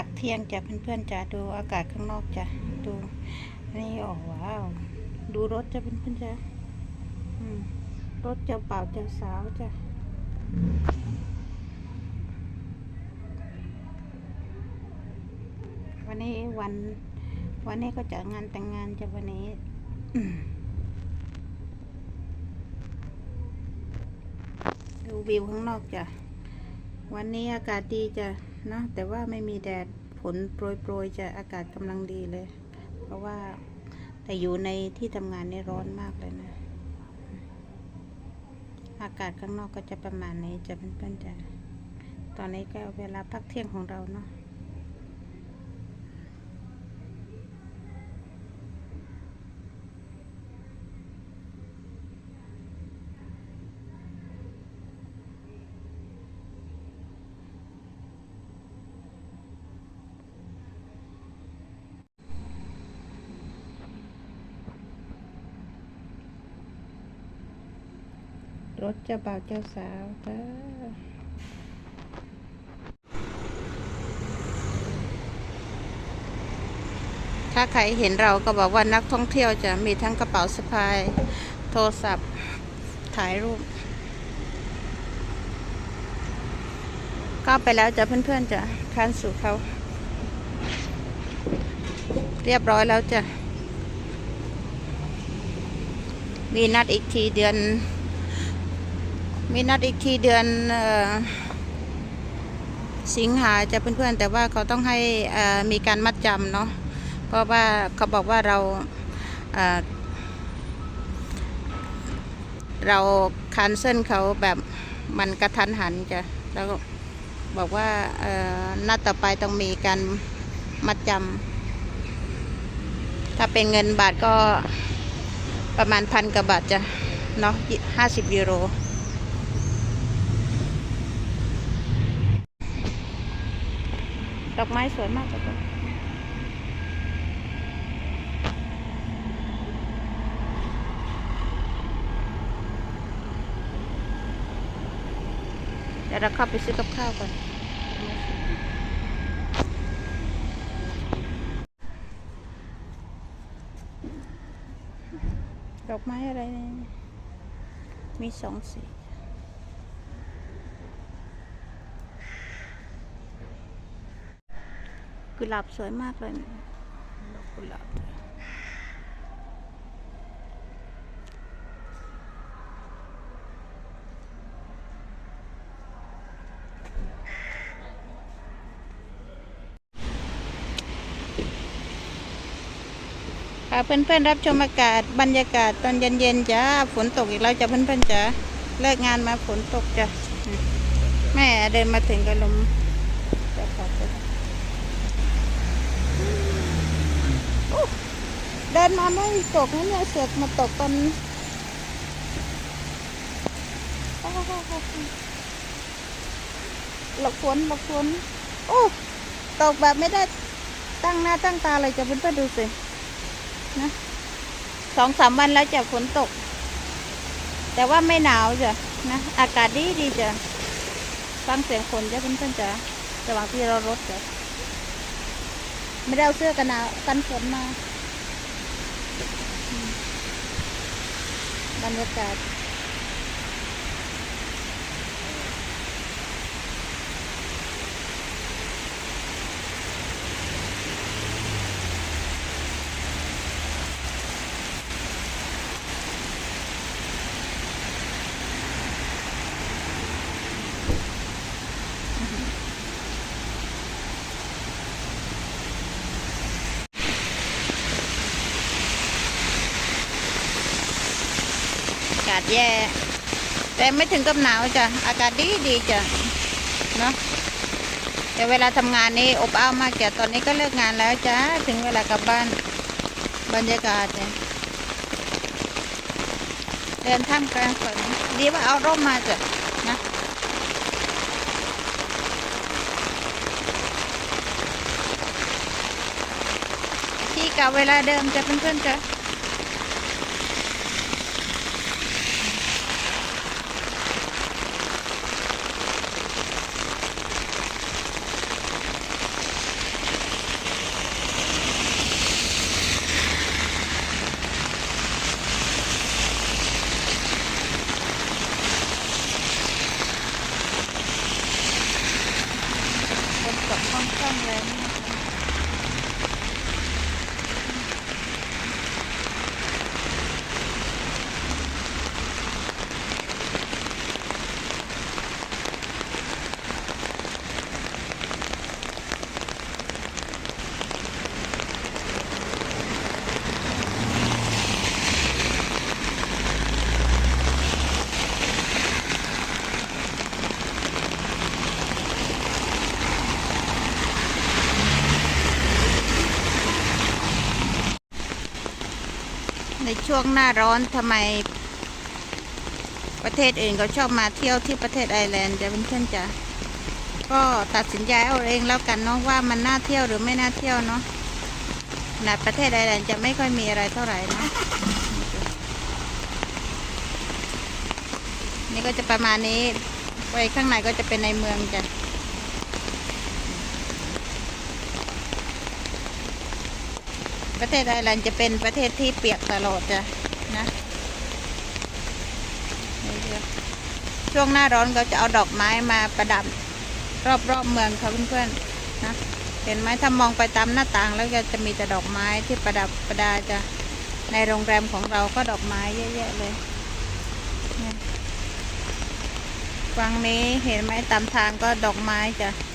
พักเที่ยงจ้ะเพื่อนๆจ้ะดูอากาศข้างนอกจ้ะดูนี่โอ้ว้าวดูรถจ้ะเพื่อนๆจ้ะรถเจ้าเป่าเจ้าสาวจ้ะวันนี้วัน วันนี้ก็จะงานแต่งงานจ้ะวันนี้ดูวิวข้างนอกจ้ะวันนี้อากาศดีจ้ะ นะ แต่ว่าไม่มีแดดฝนโปรยๆ จะอากาศกำลังดีเลย เพราะว่าแต่อยู่ในที่ทำงานนี่ร้อนมากเลยนะ อากาศข้างนอกก็จะประมาณนี้จะเป็นเพื่อนจ้ะตอนนี้ก็เวลาพักเที่ยงของเราเนาะ รถเจ้าบ่าวเจ้าสาวจ้าถ้าใครเห็นเราก็บอกว่านักท่องเที่ยวจะมีทั้งกระเป๋าสะพาย โทรศัพท์ ถ่ายรูปก็ไปแล้วจะเพื่อนๆจะคันสู่เขา เรียบร้อยแล้วจ้ะมีนัดอีกทีเดือน มีนัดอีกทีเดือนออสิงหาจะเพื่อนๆ แต่ว่าเขาต้องให้มีการมัดจำเนาะเพราะว่าเขาบอกว่าเราเเราคันเซิลเขาแบบมันกระทันหันจ้ะแล้วบอกว่าเอ่อนัดต่อไปต้องมีการมัดจำถ้าเป็นเงินบาทก็ประมาณพันกว่าบาทจ้ะเนาะห้าสิบยูโร ดอกไม้สวยมากเลยเดี๋ยวเราเข้าไปซื้อกับข้าวก่อน ดอกไม้อะไรเนี่ยมีสองสี กุหลาบสวยมากเลยนะดอกกุหลาบค่ะเพื่อนๆรับชมอากาศบรรยากาศตอนเย็นๆจ้าฝนตกอีกแล้วจ้ะเพื่อนๆจ้าเลิกงานมาฝนตกจ้ะแม่เดินมาถึงกับลมจะขอไป เดินมาไม่ตกนะเนี่ยเสือกมาตกตอนหลบฝนหลบฝนโอ้ตกแบบไม่ได้ตั้งหน้าตั้งตาเลยจะเพื่อนๆดูสินะสองสามวันแล้วจะฝนตก แต่ว่าไม่หนาวจ้ะนะอากาศดีดีจ้ะฟังเสียงฝนจ้ะเพื่อนๆจ้ะระหว่างที่เรารถจ้ะ ไม่ได้เอาเสื้อกันหนาวกันฝนมา บรรยากาศ แย่ แต่ไม่ถึงกับหนาวจ้ะ อากาศดีดีจ้ะ เนาะแต่เวลาทำงานนี่อบอ้าวมากจ้ะ ตอนนี้ก็เลิกงานแล้วจ้าถึงเวลากลับบ้าน บรรยากาศเนี่ยเดินท่ามกลางฝนดีว่าเอาร่มมาจ้ะนะที่ก่าเวลาเดิมจะเพื่อนๆจ้ะ ช่องเลยนะคะ ในช่วงหน้าร้อนทำไม ประเทศอื่นก็ชอบมาเที่ยวที่ประเทศไอร์แลนด์จะเป็นเพื่นจ้ะก็ตัดสินใจเอาเองแล้วกันเนาะว่ามันน่าเที่ยวหรือไม่น่าเที่ยวเนาะขนประเทศไอร์แลนด์จะไม่ค่อยมีอะไรเท่าไหร่นะนี่ก็จะประมาณนี้ไปข้างในก็จะเป็นในเมืองจ้ะ ประเทศไอร์แลนด์จะเป็นประเทศที่เปียกตลอดจ้ะนะ ช่วงหน้าร้อนก็จะเอาดอกไม้มาประดับรอบๆเมืองค่ะเพื่อนๆนะเห็นไหมถ้ามองไปตามหน้าต่างแล้วก็จะมีแต่ดอกไม้ที่ประดับประดาจะในโรงแรมของเราก็ดอกไม้เยอะแยะเลยเนี่ยฝั่งนี้เห็นไหมตามทางก็ดอกไม้จ้ะ